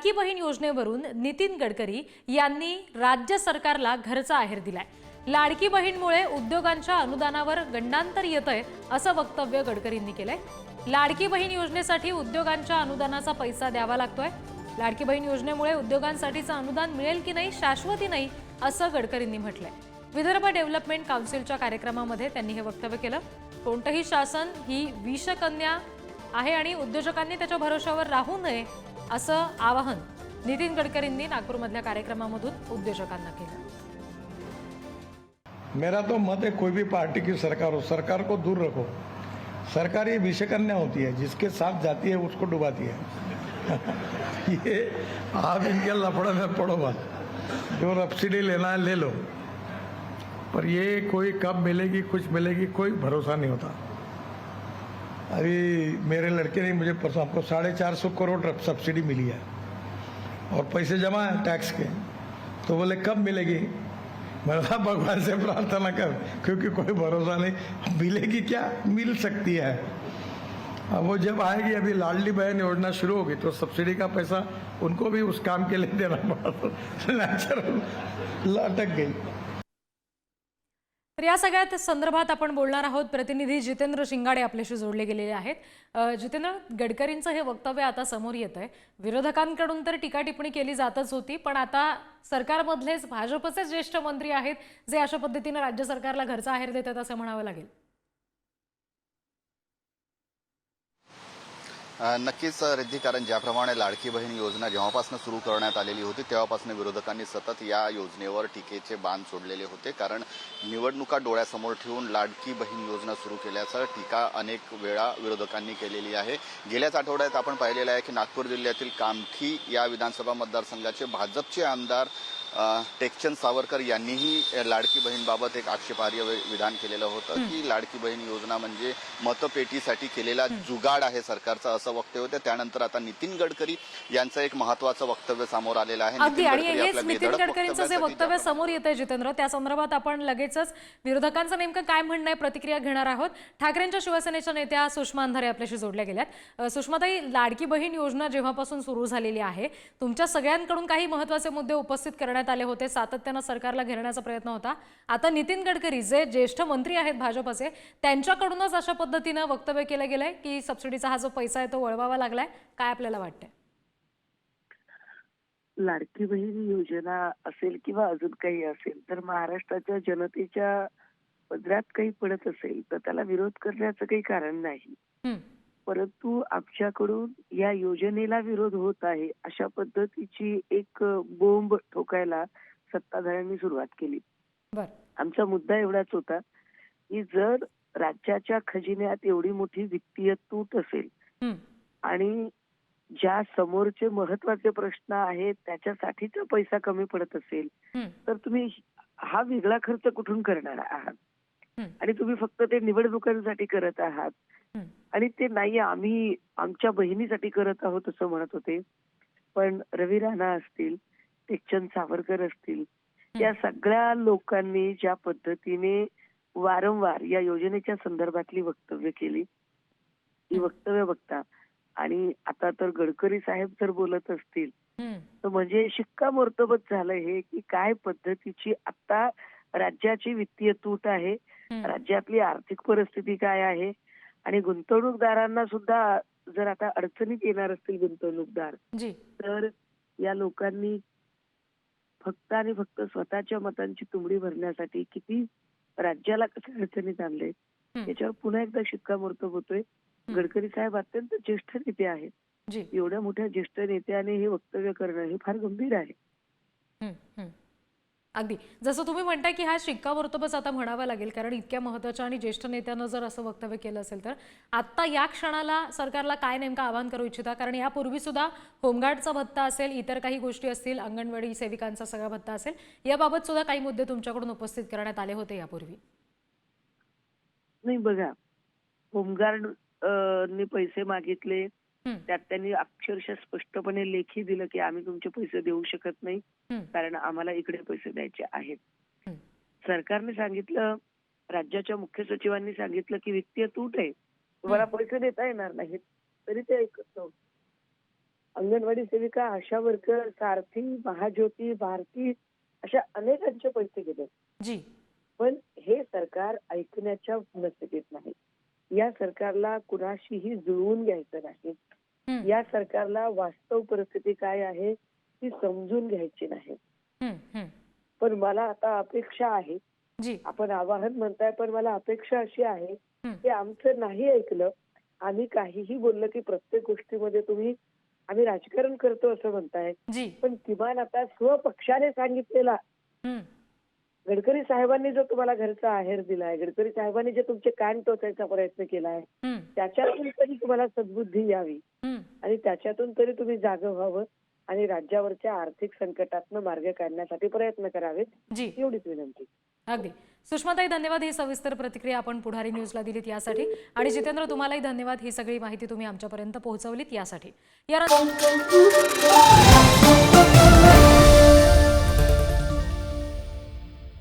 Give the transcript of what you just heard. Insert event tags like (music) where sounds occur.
लाडकी बहीण योजनेवरून नितीन गडकरी यांनी राज्य सरकारला घरचा आहेर दिलाय. लाडकी बहीणमुळे उद्योगांच्या अनुदानावर गंडांतर येतंय असं वक्तव्य गडकरींनी केलंय. लाडकी बहीण योजनेसाठी उद्योगांच्या अनुदानाचा पैसा द्यावा लागतोय. लाडकी बहीण योजनेमुळे उद्योगांसाठीचं अनुदान मिळेल की नाही शाश्वती नाही असं गडकरींनी म्हटलंय. विदर्भ डेव्हलपमेंट काउन्सिलच्या कार्यक्रमामध्ये त्यांनी हे वक्तव्य केलं. कोणतंही शासन ही विषकन्या आहे आणि उद्योजकांनी त्याच्या भरोशावर राहू नये असं आवाहन नितीन गडकरींनी नागपूरमधल्या कार्यक्रमामधून उद्योजकांना केलं. मेरा तो मत है कोई भी पार्टी की सरकार हो। सरकार को दूर रखो। सरकार ये विषकन्या होती है जिसके साथ जाती है उसको डुबाती है। (laughs) ये आप इनके लफड़े में पड़ो मत। जो सब्सिडी लेना है ले लो। पर ये कोई कब मिलेगी कुछ मिलेगी कोई भरोसा नहीं होता। अभी मेरे लड़के ने मुझे परसों हमको साढ़े चार सौ करोड़ सब्सिडी मिली है। और पैसे जमा है टैक्स के। तो बोले, कब मिलेगी? मैंने भगवान से प्रार्थना कर, क्योंकि कोई भरोसा नहीं। मिलेगी क्या? मिल सकती है। अब वो जब आएगी, अभी लाडली बहन योजना शुरू होगी तो सब्सिडी का पैसा उनको भी उस काम के लिए देना पड़ा। तो नेचुरल अटक गई। तर या सगळ्यात संदर्भात आपण बोलणार आहोत प्रतिनिधी जितेंद्र शिंगाडे आपल्याशी जोडले गेलेले आहेत. जितेंद्र गडकरींचं हे वक्तव्य आता समोर येत आहे विरोधकांकडून तर टीका टिप्पणी केली जातच होती पण आता सरकारमधलेच भाजपचे ज्येष्ठ मंत्री आहेत जे अशा पद्धतीनं राज्य सरकारला घरचा आहेर देतात असं म्हणावं लागेल. नक्कीच रिद्धी कारण ज्याप्रमाणे लाडकी बहीण योजना जेव्हापासून सुरू करण्यात आलेली होती तेव्हापासून विरोधकांनी सतत या योजनेवर टीकेचे बाण सोडलेले होते. कारण निवडणुका डोळ्यासमोर ठेवून लाडकी बहीण योजना सुरू केल्याचं टीका अनेक वेळा विरोधकांनी केलेली आहे. गेल्याच आठवड्यात आपण पाहिलेलं आहे की नागपूर जिल्ह्यातील कामठी या विधानसभा मतदारसंघाचे भाजपचे आमदार टेकचंद सावरकर यांनीही लाडकी बहीणबाबत एक आक्षेपार्ह विधान केलेलं होतं की लाडकी बहीण योजना म्हणजे मतपेटीसाठी केलेला जुगाड आहे सरकारचा असं वक्तव्य होतं. त्यानंतर आता नितीन गडकरी यांचं एक महत्वाचं वक्तव्य समोर आलेलं आहे. आणि नितीन गडकरींचं जे वक्तव्य समोर येत आहे जितेंद्र त्या संदर्भात आपण लगेचच विरोधकांचं नेमकं काय म्हणणं आहे प्रतिक्रिया घेणार आहोत. ठाकरेंच्या शिवसेनेच्या नेत्या सुषमा अंधारे आपल्याशी जोडल्या गेल्यात. सुषमाताई लाडकी बहीण योजना जेव्हापासून सुरू झालेली आहे तुमच्या सगळ्यांकडून काही महत्त्वाचे मुद्दे उपस्थित करण्यात आले होते. सातत्यानं सरकारला घेरण्याचा प्रयत्न होता. आता नितीन गडकरी जे ज्येष्ठ मंत्री आहेत भाजपचे त्यांच्याकडूनच अशा पद्धतीनं वक्तव्य केलं गेलंय की सबसिडीचा हा जो पैसा आहे तो वळवावा लागलाय? काय आपल्याला वाटतंय? लाडकी बहीण योजना असेल किंवा अजून काही असेल तर महाराष्ट्राच्या जनतेच्या पदरात काही पडत असेल तर त्याला विरोध करण्याचं काही कारण नाही. परंतु आमच्याकडून या योजनेला विरोध होत आहे अशा पद्धतीची एक बोंब ठोकायला सत्ताधाऱ्यांनी सुरुवात केली. आमचा मुद्दा एवढाच होता की जर राज्याच्या खजिन्यात एवढी मोठी वित्तीय तूट असेल आणि ज्या समोरचे महत्त्वाचे प्रश्न आहेत त्याच्यासाठीचा पैसा कमी पडत असेल तर तुम्ही हा वेगळा खर्च कुठून करणार आहात. आणि तुम्ही फक्त ते निवडणुकांसाठी करत आहात. आणि ते नाही आम्ही आमच्या बहिणीसाठी करत आहोत असं म्हणत होते. पण रवी राणा असतील टेकचंद सावरकर असतील या सगळ्या लोकांनी ज्या पद्धतीने वारंवार या योजनेच्या संदर्भातली वक्तव्य केली ही वक्तव्य बघता. आणि आता तर गडकरी साहेब जर बोलत असतील. तर म्हणजे शिक्कामोर्तबच झालं हे की काय पद्धतीची आता राज्याची वित्तीय तूट आहे. राज्यातली आर्थिक परिस्थिती काय आहे आणि गुंतवणूकदारांना सुद्धा जर आता अडचणीत येणार असतील गुंतवणूकदार जी. तर या लोकांनी फक्त आणि फक्त स्वतःच्या मतांची तुंबडी भरण्यासाठी किती राज्याला कसे अडचणीत आणले. याच्यावर पुन्हा एकदा शिक्कामोर्तब होतोय. गडकरी साहेब अत्यंत ज्येष्ठ नेते आहेत. जी. एवढ्या मोठ्या ज्येष्ठ नेत्याने हे वक्तव्य करणं हे फार गंभीर आहे. अगदी. जसं तुम्ही म्हणताय की हा शिक्कामोर्तबच आता म्हणावा लागेल कारण इतक्या महत्त्वाच्या आणि ज्येष्ठ नेत्यानं जर असं वक्तव्य केलं असेल तर. आत्ता या क्षणाला सरकारला काय नेमकं आवाहन करू इच्छिता? कारण यापूर्वी सुद्धा होमगार्डचा भत्ता असेल इतर काही गोष्टी असतील अंगणवाडी सेविकांचा सगळा भत्ता असेल याबाबत सुद्धा काही मुद्दे तुमच्याकडून उपस्थित करण्यात आले होते यापूर्वी. नाही बघा. होमगार्ड अं, ने पैसे मागितले त्यात त्यांनी अक्षरशः स्पष्टपणे लेखी दिलं की आम्ही तुमचे पैसे देऊ शकत नाही कारण आम्हाला इकडे पैसे द्यायचे आहेत. सरकारने सांगितलं राज्याच्या मुख्य सचिवांनी सांगितलं की वित्तीय तूट आहे. तुम्हाला पैसे देता येणार नाहीत तरी ते ऐकत नव्हते. अंगणवाडी सेविका आशा वर्कर सारथी महाज्योती भारती अशा अनेकांचे पैसे गेले. पण हे सरकार ऐकण्याच्या मनस्थितीत नाही. या सरकारला कुणाशीही जुळवून घ्यायचं नाही. या सरकारला वास्तव परिस्थिती काय आहे ती समजून घ्यायची नाही. पण मला आता अपेक्षा आहे. आपण आवाहन म्हणताय पण मला अपेक्षा अशी आहे. की आमचं नाही ऐकलं आम्ही काहीही बोललं की प्रत्येक गोष्टीमध्ये तुम्ही आम्ही राजकारण करतो असं म्हणताय. पण किमान आता स्वपक्षाने सांगितलेला गडकरी साहेबांनी जो तुम्हाला घरचा आहेर दिलाय गडकरी साहेबांनी जे तुमचे कान टोचायचा प्रयत्न केलाय त्याच्यातून तरी तुम्हाला सद्बुद्धी यावी. आणि त्याच्यातून तरी तुम्ही जागं व्हावं आणि राज्यावरच्या आर्थिक संकटातनं मार्ग काढण्यासाठी प्रयत्न करावेत जी. एवढीच विनंती. अगदी. सुषमाताई धन्यवाद. ही सविस्तर प्रतिक्रिया आपण पुढारी न्यूजला दिलीत यासाठी. आणि जितेंद्र तुम्हालाही धन्यवाद. ही सगळी माहिती तुम्ही आमच्यापर्यंत पोहोचवलीत यासाठी. या